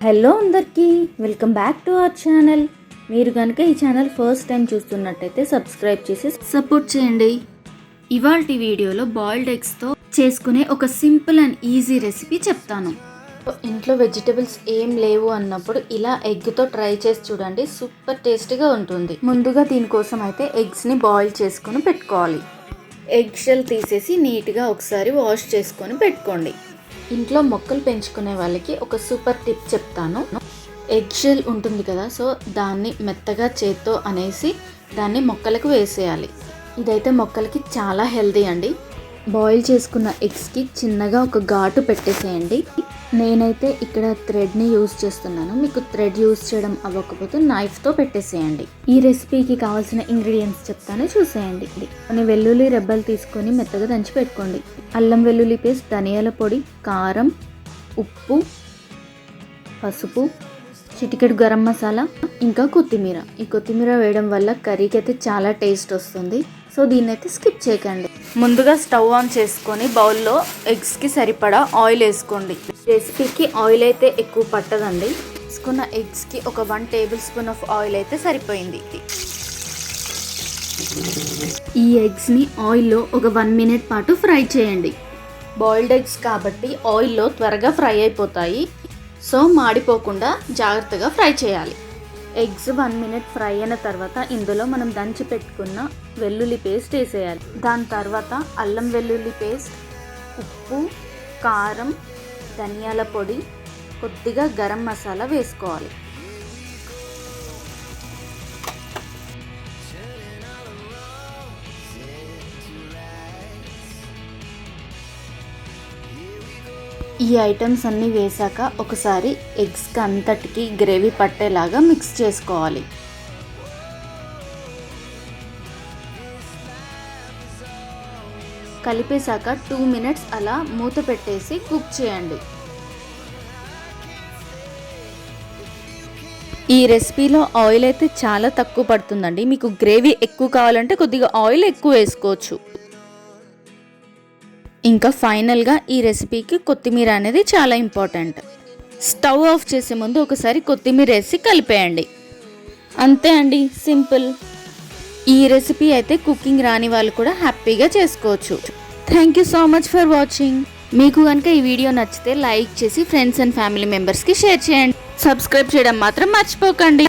Hello అందరికీ welcome back to our channel. మీరు కనుక ఈ ఛానల్ ఫస్ట్ టైం చూస్తున్నట్టయితే సబ్స్క్రైబ్ చేసి సపోర్ట్ చేయండి. ఇవాళ వీడియోలో బాయిల్డ్ ఎగ్స్తో చేసుకునే ఒక సింపుల్ అండ్ ఈజీ రెసిపీ చెప్తాను. ఇంట్లో వెజిటబుల్స్ ఏం లేవు అన్నప్పుడు ఇలా ఎగ్తో ట్రై చేసి చూడండి సూపర్ టేస్టీగా ఉంటుంది. ముందుగా దీనికోసం అయితే ఎగ్స్ని బాయిల్ చేసుకొని పెట్టుకోవాలి. ఎగ్ షెల్ తీసేసి నీట్గా ఒకసారి వాష్ చేసుకొని పెట్టుకోండి. ఇంట్లో మొక్కలు పెంచుకునే వాళ్ళకి ఒక సూపర్ టిప్ చెప్తాను. ఎగ్ షెల్ ఉంటుంది కదా సో దాన్ని మెత్తగా చేత్తో అనేసి దాన్ని మొక్కలకు వేసేయాలి. ఇదైతే మొక్కలకి చాలా హెల్దీ అండి. బాయిల్ చేసుకున్న ఎగ్స్కి చిన్నగా ఒక ఘాటు పెట్టేసేయండి. నేనైతే ఇక్కడ థ్రెడ్ని యూజ్ చేస్తున్నాను. మీకు థ్రెడ్ యూజ్ చేయడం అవ్వకపోతే నైఫ్తో పెట్టేసేయండి. ఈ రెసిపీకి కావాల్సిన ఇంగ్రీడియంట్స్ చెప్తాను చూసేయండి. కొన్ని వెల్లుల్లి రెబ్బలు తీసుకొని మెత్తగా దంచి పెట్టుకోండి. అల్లం వెల్లుల్లి పేస్ట్ ధనియాల పొడి కారం ఉప్పు పసుపు చిటికెడు గరం మసాలా ఇంకా కొత్తిమీర. ఈ కొత్తిమీర వేయడం వల్ల కర్రీకి అయితే చాలా టేస్ట్ వస్తుంది. సో దీన్ని అయితే స్కిప్ చేయకండి. ముందుగా స్టవ్ ఆన్ చేసుకొని బౌల్లో ఎగ్స్కి సరిపడా ఆయిల్ వేసుకోండి. రెసిపీకి ఆయిల్ అయితే ఎక్కువ పట్టదండి. వేసుకున్న ఎగ్స్కి ఒక one table spoon of oil అయితే సరిపోయింది. ఈ ఎగ్స్ని ఆయిల్లో ఒక వన్ మినిట్ పాటు ఫ్రై చేయండి. బాయిల్డ్ ఎగ్స్ కాబట్టి ఆయిల్లో త్వరగా ఫ్రై అయిపోతాయి. సో మాడిపోకుండా జాగ్రత్తగా ఫ్రై చేయాలి. ఎగ్స్ వన్ మినిట్ ఫ్రై అయిన తర్వాత ఇందులో మనం దంచి పెట్టుకున్న వెల్లుల్లి పేస్ట్ వేసేయాలి. దాని తర్వాత అల్లం వెల్లుల్లి పేస్ట్ ఉప్పు కారం ధనియాల పొడి కొద్దిగా గరం మసాలా వేసుకోవాలి. ఈ ఐటమ్స్ అన్నీ వేసాక ఒకసారి ఎగ్స్కి అంతటికి గ్రేవీ పట్టేలాగా మిక్స్ చేసుకోవాలి. కలిపేశాక టూ మినిట్స్ అలా మూత పెట్టేసి కుక్ చేయండి. ఈ రెసిపీలో ఆయిల్ అయితే చాలా తక్కువ పడుతుందండి. మీకు గ్రేవీ ఎక్కువ కావాలంటే కొద్దిగా ఆయిల్ ఎక్కువ వేసుకోవచ్చు. ఇంకా ఫైనల్గా ఈ రెసిపీకి కొత్తిమీర అనేది చాలా ఇంపార్టెంట్. స్టవ్ ఆఫ్ చేసే ముందు ఒకసారి కొత్తిమీర వేసి కలిపేయండి. అంతే అండి సింపుల్. ఈ రెసిపీ అయితే కుకింగ్ రాని వాళ్ళు కూడా హ్యాపీగా చేసుకోవచ్చు. Thank you so much for watching మీకు కనుక ఈ వీడియో నచ్చితే లైక్ చేసి ఫ్రెండ్స్ అండ్ ఫ్యామిలీ మెంబర్స్కి షేర్ చేయండి. సబ్స్క్రైబ్ చేయడం మాత్రం మర్చిపోకండి.